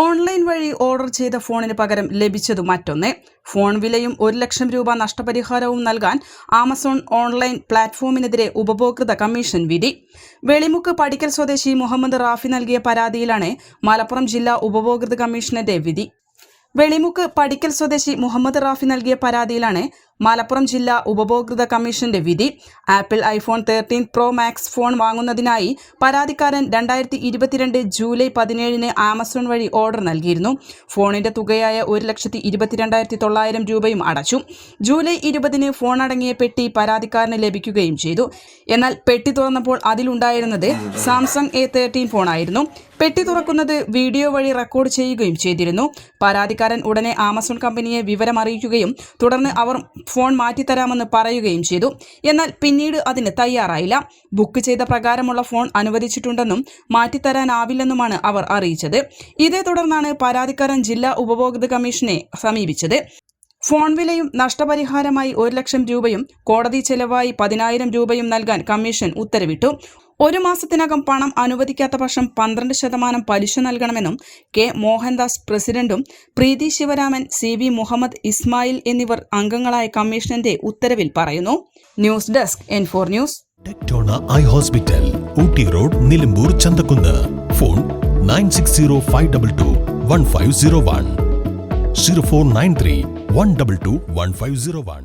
Online വഴി order ചെയ്ത ഫോണിന് പകരം ലഭിച്ചതു മറ്റൊന്ന്. ഫോൺ വിലയും ഒരു ലക്ഷം രൂപ നഷ്ടപരിഹാരവും നൽകാൻ ആമസോൺ ഓൺലൈൻ പ്ലാറ്റ്ഫോമിനെതിരെ ഉപഭോക്തൃ കമ്മീഷൻ വിധി. വെളിമുക്ക് പടിക്കൽ സ്വദേശി മുഹമ്മദ് റാഫി നൽകിയ പരാതിയിലാണ് മലപ്പുറം ജില്ലാ ഉപഭോക്തൃ കമ്മീഷന്റെ വിധി. വെളിമുക്ക് പടിക്കൽ സ്വദേശി മുഹമ്മദ് റാഫി നൽകിയ പരാതിയിലാണ് മലപ്പുറം ജില്ലാ ഉപഭോക്തൃ കമ്മീഷന്റെ വിധി. Apple iPhone thirteen Pro Max phone വാങ്ങുന്നതിനായി പരാതിക്കാരൻ രണ്ടായിരത്തി ഇരുപത്തിരണ്ട് ജൂലൈ പതിനേഴിന് ആമസോൺ വഴി ഓർഡർ നൽകിയിരുന്നു. ഫോണിന്റെ തുകയായ ഒരു ലക്ഷത്തി ഇരുപത്തിരണ്ടായിരത്തി തൊള്ളായിരം രൂപയും അടച്ചു. ജൂലൈ ഇരുപതിന് ഫോൺ അടങ്ങിയ പെട്ടി പരാതിക്കാരന് ലഭിക്കുകയും ചെയ്തു. എന്നാൽ പെട്ടി തുറന്നപ്പോൾ അതിലുണ്ടായിരുന്നത് സാംസങ് എ തേർട്ടീൻ ഫോണായിരുന്നു. പെട്ടി തുറക്കുന്നത് വീഡിയോ വഴി റെക്കോർഡ് ചെയ്യുകയും ചെയ്തിരുന്നു. പരാതിക്കാരൻ ഉടനെ ആമസോൺ കമ്പനിയെ വിവരം അറിയിക്കുകയും തുടർന്ന് അവർ ഫോൺ മാറ്റിത്തരാമെന്ന് പറയുകയും ചെയ്തു. എന്നാൽ പിന്നീട് അതിന് തയ്യാറായില്ല. ബുക്ക് ചെയ്ത പ്രകാരമുള്ള ഫോൺ അനുവദിച്ചിട്ടുണ്ടെന്നും മാറ്റിത്തരാനാവില്ലെന്നുമാണ് അവർ അറിയിച്ചത്. ഇതേ തുടർന്നാണ് പരാതിക്കാരൻ ജില്ലാ ഉപഭോക്തൃ കമ്മീഷനെ സമീപിച്ചത്. ഫോൺ വിലയും നഷ്ടപരിഹാരമായി ഒരു ലക്ഷം രൂപയും കോടതി ചെലവായി പതിനായിരം രൂപയും നൽകാൻ കമ്മീഷൻ ഉത്തരവിട്ടു. ഒരു മാസത്തിനകം പണം അനുവദിക്കാത്ത പക്ഷം പന്ത്രണ്ട് ശതമാനം പലിശ നൽകണമെന്നും കെ മോഹൻദാസ് പ്രസിഡന്റും പ്രീതി ശിവരാമൻ സി വി മുഹമ്മദ് ഇസ്മായിൽ എന്നിവർ അംഗങ്ങളായ കമ്മീഷന്റെ ഉത്തരവിൽ പറയുന്നു. News desk N four news. I hospital Ooty road Nilambur Chanthakkunnu. Phone nine six zero five double two one five zero one. Zero four nine three one double two one five zero one.